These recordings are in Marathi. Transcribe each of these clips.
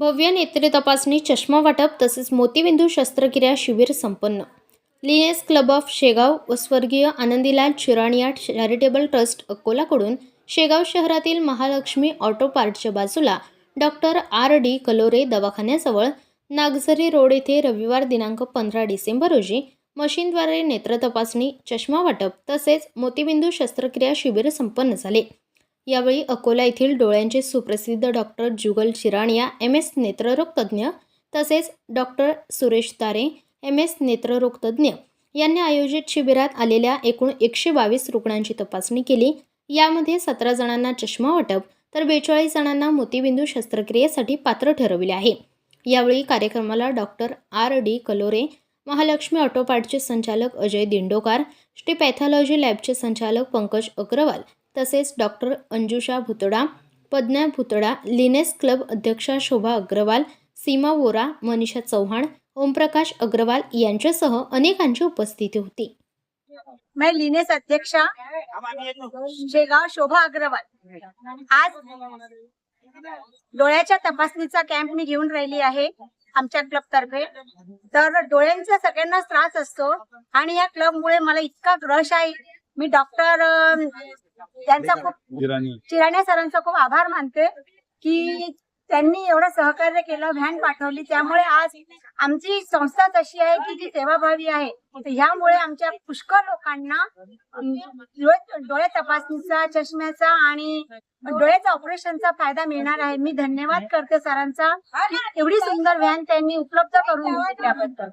भव्य नेत्र तपासणी चष्मा वाटप तसेच मोतीबिंदू शस्त्रक्रिया शिबिर संपन्न. लिएस क्लब ऑफ शेगाव व स्वर्गीय आनंदीलाल चिराणिया चॅरिटेबल ट्रस्ट अकोलाकडून शेगाव शहरातील महालक्ष्मी ऑटो पार्टच्या बाजूला डॉक्टर आर. डी. कलोरे दवाखान्याजवळ नागझरी रोड येथे रविवार दिनांक पंधरा डिसेंबर रोजी मशीनद्वारे नेत्र तपासणी चष्मा वाटप तसेच मोतीबिंदू शस्त्रक्रिया शिबिर संपन्न झाले. यावेळी अकोला येथील डोळ्यांचे सुप्रसिद्ध doctor Jugal Chirania M S नेत्ररोगतज्ञ तसेच डॉक्टर सुरेश तारे एम एस नेत्ररोगतज्ञ यांनी आयोजित शिबिरात आलेल्या एकूण एकशे बावीस रुग्णांची तपासणी केली. यामध्ये सतरा जणांना चष्मा वाटप तर बेचाळीस जणांना मोतीबिंदू शस्त्रक्रियेसाठी पात्र ठरविले आहे. यावेळी कार्यक्रमाला doctor R D Kalore Mahalakshmi ऑटोपार्टचे संचालक अजय दिंडोकार श्री पॅथॉलॉजी लॅबचे संचालक पंकज अग्रवाल तसेच doctor Anjusha Bhutada Padmya Bhutada lioness club अध्यक्षा शोभा अग्रवाल सीमा वोरा मनीषा चव्हाण ओमप्रकाश अग्रवाल यांच्यासह अनेकांची उपस्थिती होती. मैं लिनेस अध्यक्षा शेगाव शोभा अग्रवाल. आज डोळ्याच्या तपासणीचा कॅम्प मी घेऊन राहिली आहे आमच्या क्लब तर्फे. तर डोळ्यांचा सगळ्यांनाच त्रास असतो आणि या क्लब मुळे मला इतका रश आहे. मी डॉक्टर यांचा खूप चिराण्या सरांचा खूप आभार मानते की त्यांनी एवढं सहकार्य केलं व्हॅन पाठवली. त्यामुळे आज आमची संस्था तशी आहे की जी सेवाभावी आहे. ह्यामुळे आमच्या पुष्कळ लोकांना डोळे तपासणीचा चष्म्याचा आणि डोळ्याचा ऑपरेशनचा फायदा मिळणार आहे. मी धन्यवाद करते सरांचा. एवढी सुंदर व्हॅन त्यांनी उपलब्ध करून दिली त्याबद्दल.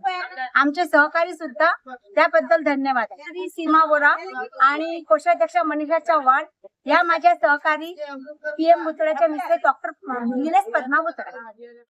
आमचे सहकारी सुद्धा त्याबद्दल धन्यवाद. श्री सीमा बोरा आणि कोषाध्यक्ष मनीषा चव्हाण या माझ्या सहकारी पीएम भुतळ्याच्या मिस्टर डॉक्टर निलेश पद्मा भुतळा